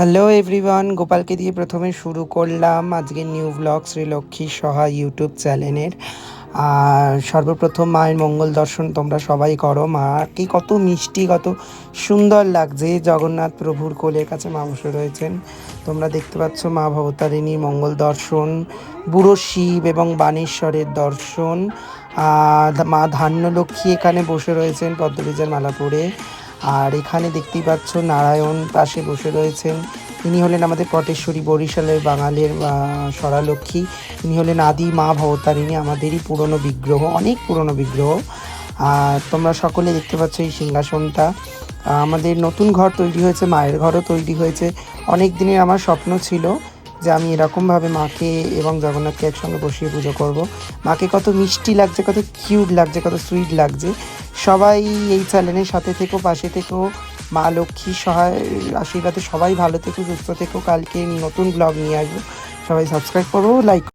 Hello everyone, গোপালকে দিয়ে প্রথমে শুরু করলাম আজকে new blog Sreelakshmi Saha YouTube চ্যানেলের। আর সর্বপ্রথম মায়ের মঙ্গল দর্শন তোমরা সবাই করো। মাকে কত মিষ্টি, কত সুন্দর লাগছে। জগন্নাথ প্রভুর কোলের কাছে মা বসে রয়েছেন। তোমরা দেখতে পাচ্ছ মা ভবতারিণীর মঙ্গল দর্শন, বুড়ো শিব এবং বানেশ্বরের দর্শন। মা ধান্যলক্ষ্মী এখানে বসে রয়েছেন পদ্মবীজের মালা পরে। আর এখানে দেখতেই পাচ্ছ নারায়ণ পাশে বসে রয়েছেন। ইনি হলেন আমাদের পটেশ্বরী বরিশালের বাঙালির আহ, স্বরালক্ষ্মী। ইনি হলেন আদি মা ভবতারিণী আমাদেরই পুরনো বিগ্রহ অনেক পুরনো বিগ্রহ। আর তোমরা সকলে দেখতে পাচ্ছ এই সিংহাসনটা। আমাদের নতুন ঘর তৈরি হয়েছে মায়ের ঘরও তৈরি হয়েছে। অনেক দিনের আমার স্বপ্ন ছিল যে আমি এরকমভাবে মাকে এবং জগন্নাথকে একসঙ্গে বসিয়ে পুজো করব। মাকে কত মিষ্টি লাগছে কত কিউট লাগছে কত সুইট লাগছে। সবাই এই চ্যানেলের সাথে থেকো, পাশে থেকো। মা লক্ষ্মী সহায় আশীর্বাদে সবাই ভালো থেকো, সুস্থ থেকো। কালকে নতুন ব্লগ নিয়ে আসব। সবাই সাবস্ক্রাইব করো লাইক